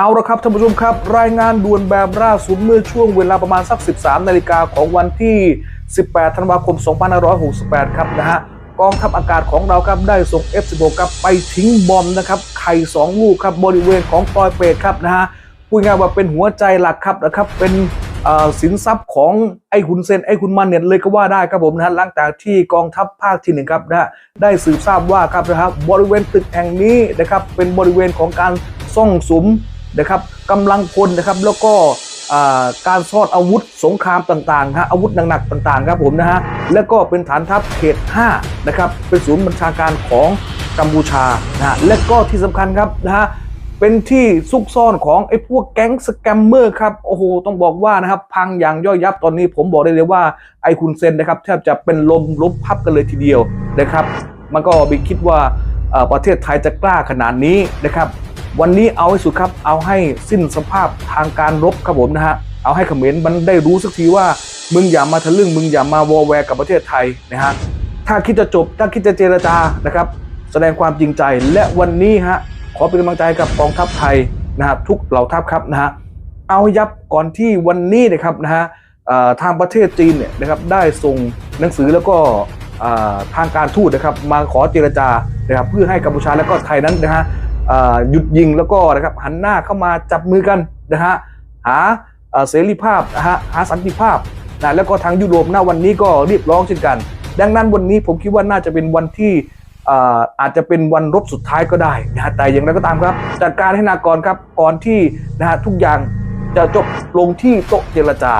เอาละครับท่านผู้ชมครับ รายงานด่วนแบบล่าสุดเมื่อช่วงเวลาประมาณสัก 13 นาฬิกาของวันที่ 18 ธันวาคม 2568 ครับนะฮะกองทัพอากาศของเราครับได้ส่ง F16 ครับไปทิ้งบอมนะครับไข่2ลูกครับบริเวณของปอยเปตครับนะฮะพูดง่ายๆว่าเป็นหัวใจหลักครับนะครับเป็นอ่อสินทรัพย์ของไอ้คุณเซนไอ้คุณมันเนี่ยเลยก็ว่าได้ครับผมนะฮะหลังจากที่กองทัพภาคที่หนึ่งครับนะฮะได้สืบทราบว่าครับนะครับบริเวณตึกแห่งนี้นะครับเป็นบริเวณของการซ่องสุม นะครับกำลังพลนะครับ แล้วก็การซ่อนอาวุธสงครามต่างๆฮะอาวุธหนักๆต่างๆครับผมนะฮะแล้วก็เป็นฐานทัพเขต 5 นะครับเป็นศูนย์บัญชาการของกัมพูชานะฮะและก็ที่สำคัญครับนะฮะเป็นที่ซุกซ่อนของไอ้พวกแก๊งสแกมเมอร์ครับโอ้โหต้องบอกว่านะครับพังอย่างย่อยยับตอนนี้ผมบอกได้เลยว่าไอ้คุณเซนนะครับแทบจะเป็นลมล้มพับกันเลยทีเดียวนะครับ มันก็ไม่คิดว่าประเทศไทยจะกล้าขนาดนี้นะครับ วันนี้เอาให้สุดครับ เอาให้สิ้นสภาพทางการรบครับผมนะฮะ เอาให้เขมรมันได้รู้สักทีว่า มึงอย่ามาทะลึ่งมึงอย่ามาวอแวร์กับประเทศไทยนะฮะ ถ้าคิดจะจบ ถ้าคิดจะเจรจานะครับ แสดงความจริงใจ และวันนี้ฮะ ขอเป็นกำลังใจกับกองทัพไทยนะฮะทุกเหล่าทัพครับนะฮะ เอายับก่อนที่วันนี้นะครับนะฮะทางประเทศจีนเนี่ยนะครับได้ส่งหนังสือแล้วก็ทางการทูตนะครับมาขอเจรจานะครับเพื่อให้กัมพูชาและก็ไทยนั้นนะฮะ หยุดยิงแล้วก็นะครับหันหน้าเข้ามาจับมือกันนะฮะหาเสรีภาพนะฮะหาสันติภาพนะแล้วก็ทางยุโรปหน้าวันนี้ก็เรียกร้องเช่นกัน ดังนั้นวันนี้ผมคิดว่าน่าจะเป็นวันที่เอ่อาจจะเป็นวันรบสุดท้ายก็ได้นะฮะแต่อย่างไรก็ตามครับ จัดการให้หนากก่อนครับก่อนที่นะฮะทุกอย่างจะจบลงที่โต๊ะเจรจา